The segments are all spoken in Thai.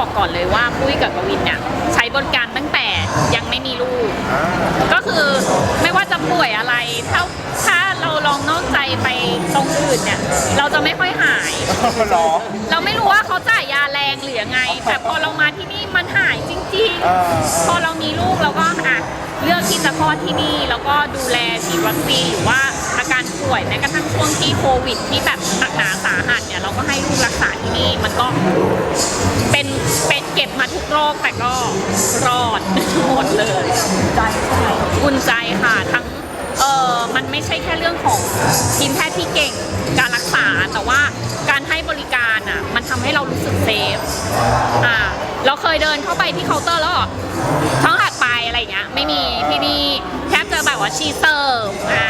บอกก่อนเลยว่าปุ้ยกับกวินเนี่ยใช้บริการตั้งแต่ยังไม่มีลูกอ่าก็คือไม่ว่าจะป่วยอะไรถ้าถ้าเราลองนอกใจไปตรงอื่นเนี่ย เราจะไม่ค่อยหาย หรอ เราไม่รู้ว่าเขาจ่ายยาแรงหรือยังไง แต่พอเรามาที่นี่มันหายจริงเออๆพอเรามีลูกเราก็อะเลือกที่จะคลอดที่นี่แล้วก็ดูแลฉีดวัคซีนหรือว่าอา การป่วยแม้กระทั่งช่วงที่โควิด ที่แบบหนักหนาสาหัสเนี่ยเราก็ให้ลูกรักษาที่นี่มันก็เป็นเป็นเก็บมาทุกโรคแต่ก็รอดหมดเลยใจใช่อุ่นใจค่ะทั้งเออมันไม่ใช่แค่เรื่องของทีมแพทย์ที่เก่งการรักษาแต่ว่าการให้บริการอะมันทำให้เรารู้สึกเซฟอ่าเราเคยเดินเข้าไปที่เคาน์เตอร์แล้วก็ท้องหักไปอะไรเงี้ยไม่มีที่นี่แทบจะแบบว่าชีเซิร์อ่า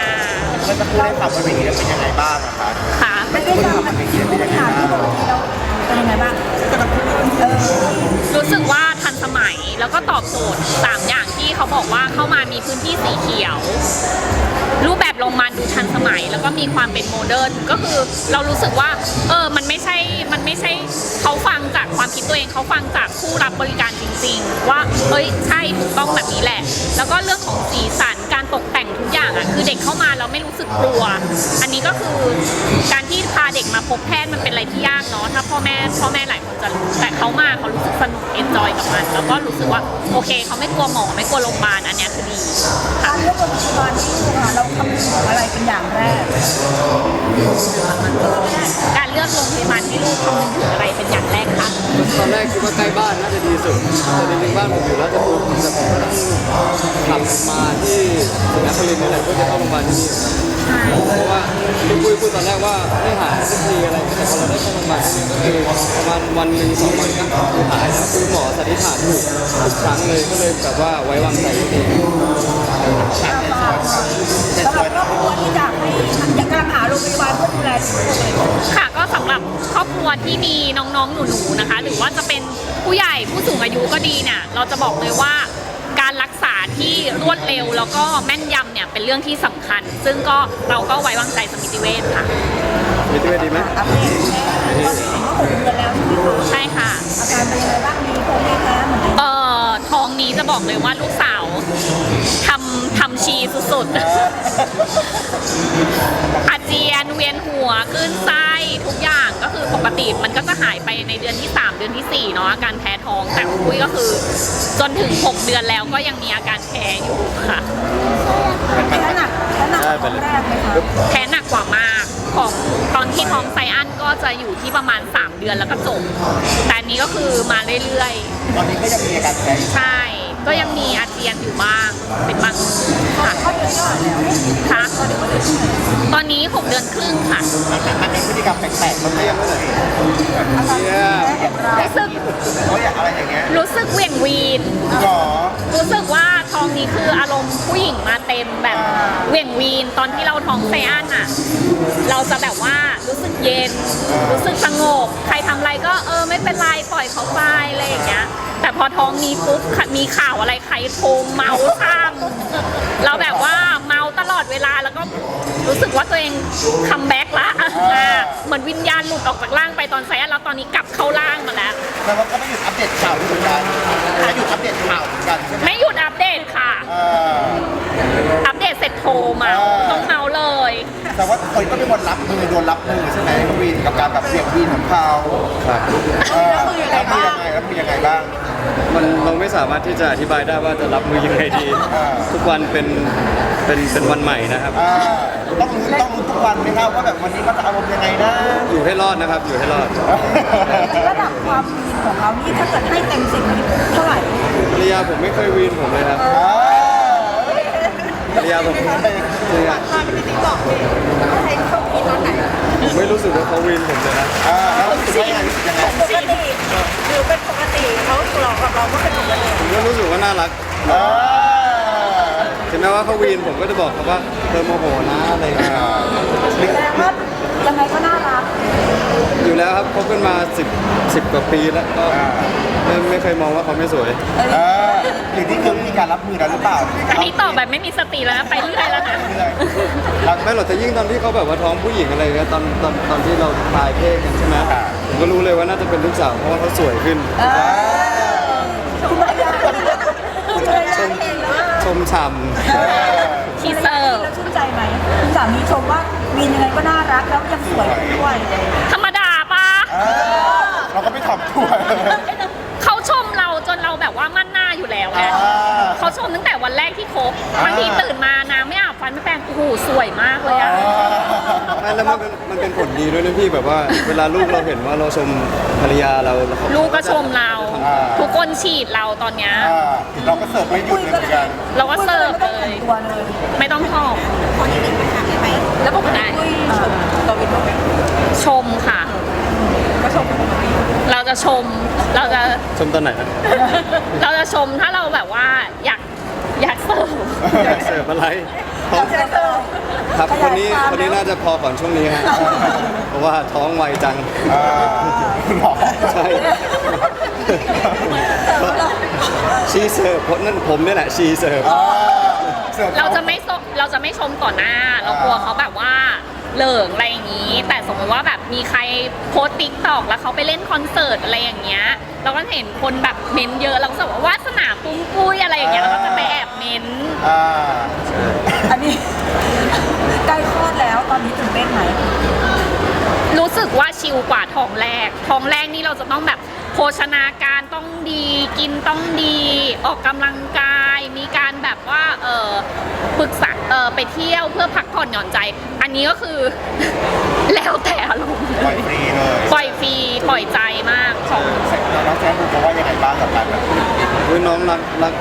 มื่อสักครู่ได้ข่าวบนเวทีแล้วเป็นยังไงบ้างอะคะค่ะไม่ได้ทำมันผู้บริหารที่บอกที่เราเป็นยังไงบ้างรู้สึกว่าทันสมัยแล้วก็ตอบโจทย์สามอย่างที่เขาบอกว่าเข้ามามีพื้นที่สีเขียว รูปแบบโรงพยาบาลดูทันสมัย แล้วก็มีความเป็นโมเดิร์นก็คือเรารู้สึกว่าเออมันไม่ใช่มันไม่ใช่เขาฟังจากความคิดตัวเองเขาฟังจากผู้รับบริการจริง ๆ ว่าเอ้ยใช่ถูกต้องแบบนี้แหละ แล้วก็เรื่องของ กกลัว อันนี้ก็คือการที่พาเด็กมาพบแพทย์มันเป็นอะไรที่ยากเนาะถ้าพ่อแม่พ่อแม่หลายคนจะรู้แต่เขามาเขารู้สึกสนุกเอนจอยกับมัน แล้วก็รู้สึกว่าโอเคเขาไม่กลัวหมอไม่กลัวโรงพยาบาลอันเนี้ยคือดีการเลือกโรงพยาบาลที่ลูกอะเราคำนึงถึงอะไรเป็นอย่างแรก การเลือกโรงพยาบาลให้ลูกคำนึงถึงอะไรเป็นอย่างแรกคะตอนแรกคิดว่าใกล้บ้านน่าจะดีสุดแต่จริงๆบ้านผมอยู่ราชบุรีแต่ผมก็ต้องขับมาที่ศรีนครินทร์นี่แหละเพื่อจะเข้าโรงพยาบาลที่นี่ใช่ เพราะว่าที่คุยตอนแรกว่าไม่หายสักทีอะไรแต่พอเราได้เข้าโรงาบาลที่นี่ก็คือประมาณวันหนึ่งสองวันก็คือหายแล้วคือหมอสันนิษฐานถูกทุกครั้งเลยก็เลยแบบว่าไว้วางใจที่นี่สำหรับครอบครัวที่อยากให้อยากกำลังหาโรงพยาบาลเพื่อดูแลลูกอะไรอย่างเงี้ยค่ะก็สำหรับครอบครัวที่มีน้องๆหนูๆนะคะ หรือว่าจะเป็นผู้ใหญ่ผู้สูงอายุก็ดีเนี่ยเราจะบอกเลยว่าการรักษา ที่รวดเร็วแล้วก็แม่นยำเนี่ยเป็นเรื่องที่สำคัญ ซึ่งก็เราก็ไว้วางใจสมิติเวชค่ะ มีด้วยดีไหมอัปเดตแม่ตอนนี้ถึงว่าหกเดือนแล้วใช่ไหมคะใช่ค่ะ อาการเป็นยังไงบ้างดีโอเคแพ้เหมือนเดิมเอ่อท้องนี้จะบอกเลยว่าลูกสาวทำทำชีสุดๆอาเจีย นเวียนหัวคลื่นไส้ทุกอย่างก็คือปกติมันก็จะหายไปในเดือนที่ 3 เดือนทีสี่ 4 เนาะอาการแพ้ท้องแต่ของปุ้ยก็คือ จนถึง 6 เดือนแล้วก็ยังมีอาการแพ้อยู่ค่ะ แพ้หนักแพ้หนักกว่าตอนแรกไหมคะแพ้หนักกว่ามากของตอนที่ท้องไซอันก็จะอยู่ที่ประมาณ 3 เดือนแล้วก็จบแต่อันนี้ก็คือมาเรื่อยๆตอนนี้ก็ยังมีอาการแพ้อยู่ใช่ ก็ยังมีอาเจียนอยู่บ้าง เป็นบางค่ะเขาเดือนเท่าไหร่แล้วค่ะตอนนี้6เดือนครึ่งค่ะมันมีพฤติกรรมแปลกๆมันก็ยังไม่เลยอาการแพ้ของเรารู้สึกเขาอยากอะไรอย่างเงี้ยรู้สึกเหวี่ยงวีนหรอรู้สึกว่าท้องนี้คืออารมณ์ผู้หญิงมาเต็มแบบเหวี่ยงวีนตอนที่เราท้องไซอันอะ เราจะแบบว่ารู้สึกเย็น รู้สึกสงบ ใครทำอะไรก็เออไม่เป็นไรปล่อยเขาไปอะไรอย่างเงี้ย แต่พอท้องมีปุ๊บมีข่าวอะไรใครโทรเมาซ้ำเราแบบว่าเมาตลอดเวลาแล้วก็รู้สึกว่าตัวเองคัมแบ็กละอะเหมือนวิญญาณหลุดออกจากร่างไปตอนไซอันแล้วตอนนี้กลับเข้าร่างมาแล้วแต่ว่าก็ไม่หยุดอัปเดตข่าวเหมือนกันไม่หยุดอัปเดตข่าวเหมือนกันใช่ไหมไม่หยุดอัปเดตค่ะเอออัปเดตเสร็จโทรเมา แต่ว่าคนก็เป็นคนรับมือโดนรับมือใช่ไหมคุณวินกับการแบบเสียงวินของเขาครับเออรับมือยังไงบ้างรับมือยังไงบ้าง มันเราไม่สามารถที่จะอธิบายได้ว่าจะรับมือยังไงดี อ่า ทุกวันเป็นเป็นเป็นวันใหม่นะครับ อ่าต้องรู้ต้องรู้ทุกวันไหมครับว่าแบบวันนี้เขาจะอารมณ์ยังไงนะอยู่ให้รอดนะครับ อยู่ให้รอดระดับความดีของเรานี่ถ้าเกิดให้เต็มสิบนี่เท่าไหร่ภรรยาผมไม่เคยวีนผมเลยครับ อ่า ภรรยาผมภรรยาถ้าไม่ได้บอกให้เขาคิดตอนไหนผมไม่รู้สึกว่าเขาวีนผมเลยนะอ่าแล้วรู้สึกว่ายังไงรู้สึกยังไงปกติหรือเป็นปกติเขาหลอกกับเราก็เป็นปกติผมก็รู้สึกว่าน่ารักอ่าถึงแม้ว่าเขาวีนผมก็จะบอกเขาว่าเธอโมโหนะอะไรอย่างเงี้ยแสดงว่ายังไงก็น่ารัก อยู่แล้วครับคบกันมา10 10กว่าปีแล้วก็ ไม่ไม่เคยมองว่าเขาไม่สวย เออหรือนี่คือวิธีการรับมือเราหรือเปล่าอันนี้ตอบแบบไม่มีสติแล้วนะไปเรื่อยแล้วนะเรื่อยๆเราไม่หรอกแต่ยิ่งตอนที่เขาแบบว่าท้องผู้หญิงอะไรเงี้ยตอนตอนตอนที่เราทายเพศกันใช่ไหมครับผมก็รู้เลยว่าน่าจะเป็นลูกสาวเพราะว่าเขาสวยขึ้นคุณภรรยาคุณภรรยาเองนะชมฉ่ทีเซอร์แล้วชื่นใจไหมคุณสามีชมว่าวินยังไงก็น่ารักแล้วยังสวยด้วยธรรมดาปะเออ หสวยมากเลยอะำไม่แล้วมันเป็นมันเป็นผลดีด้วยนะพี่แบบว่า เวลาลูกเราเห็นว่าเราชมภรรยาเราแล้วเขาลูกก็ชมเราอ่าทุกคนฉีดเราตอนเนี้ยอ่าเราก็เสิร์ฟไม่หยุดเลยเหมือนกันเราก็เสิร์ฟไม่เลต้องแต่ยงตัวเลยไม่ต้องหอบแล้วปกติคุยชมเราวินบ้างไหมชมค่ะ ก็ชมปกติเราจะชมเราจะ ชมตอนไหนนะ เราจะชมถ้าเราแบบว่าอยาก อยากเสิร์ฟอยากเสิร์ฟอะไรท้องเจอเธอครับคนนี้คนนี้น่าจะพอก่อนช่วงนี้ฮะเพราะว่าท้องไวจังอ่าหรอใช่ชีเสิร์ฟเพราะนั่นผมเนี่ยแหละชีเสิร์ฟอ่าเสิร์ฟเราจะไม่ชมเราจะไม่ชมต่อหน้า เรากลัวเขาแบบว่าเหลิงอะไรอย่างนี้ แต่สมมติว่าแบบมีใครโพสติ๊กตอกแล้วเขาไปเล่นคอนเสิร์ตอะไรอย่างเงี้ย เราก็เห็นคนแบบเม้นเยอะเราก็จะบอกว่าวาสนาปุ้งปุ้ยอะไรอย่างเงี้ยเราก็จะไปแอบเม้นอ่าอันนี้ ใกล้คลอดแล้วตอนนี้ตื่นเต้นไหมรู้สึกว่าชิลกว่าท้องแรกท้องแรกนี่เราจะต้องแบบโภชนาการต้องดีกินต้องดี ออกกำลังกาย มีการแบบว่าเออปรึกษา เออไปเที่ยวเพื่อพักผ่อนหย่อนใจ อันนี้ก็คือ แล้วแต่อารมณ์ปล่อยฟรีเลยปล่อยฟรีปล่อยใจมากของน้องแจ๊คดูเขาว่ายังไงบ้างกับการแบบคือน้องรักรัก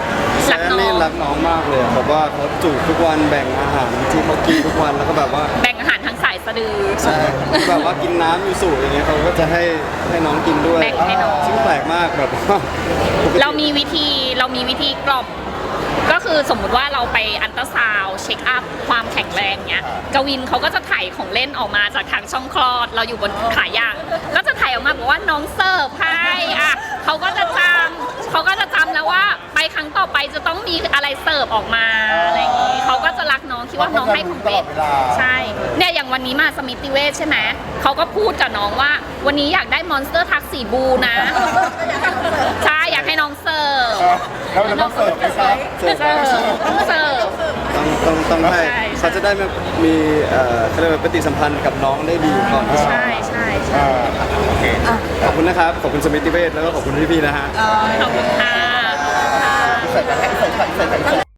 แซรักนน้อง นี่รักน้องมากเลยอะแบบว่าเขาจูบทุกวันแบ่งอาหารที่เขากินทุกวันแล้วก็แบบว่าแบ่งอาหารทั้งสายสะดือ ใช่แบบว่ากินน้ำอยู่สูอย่างเงี้ยเขาก็จะให้ให้น้องกินด้วยแบ่งให้น้อง ซึ่งแปลกมากแบบว่าปกติเรามีวิธีเรามีวิธีกล่อม ก็คือสมมุติว่าเราไปอันตราซาวด์เช็คอัพความแข็งแรงเนี้ยกวินเขาก็จะถ่ายของเล่นออกมาจากทางช่องคลอด เราอยู่บนขาย่าง ก็จะถ่ายออกมาบอกว่าน้องเสิร์ฟให้อะเขาก็จะจำเขาก็จะจำแล้วว่าไปครั้งต่อไปจะต้องมีอะไรเสิร์ฟออกมาอะไรอย่างงี้เขาก็จะรักน้องคิด ว่าน้องให้ของตลเล่อนดเวลาใช่เนี่ยอย่างวันนี้มาสมิติเวชใช่ไหมเขาก็พูดกับน้องว่า วันนี้อยากได้มอนสเตอร์ทักสีบูนะใช่อยากให้น้องเสิร์ฟเออแล้วเราต้องเสิร์ฟไหมครับเสิร์ฟต้องเสิร์ฟต้องต้องต้องให้ใช่เขาจะได้มีมีเอ่อเขาเรียกว่าปฏิสัมพันธ์กับน้องได้ดีก่อนที่ใช่ใช่ใช่อ่าโอเคขอบคุณนะครับ ขอบคุณสมิติเวชแล้วก็ขอบคุณพี่ๆนะฮะขอบคุณค่ะใส่ใส่ใส่ใส่ใส่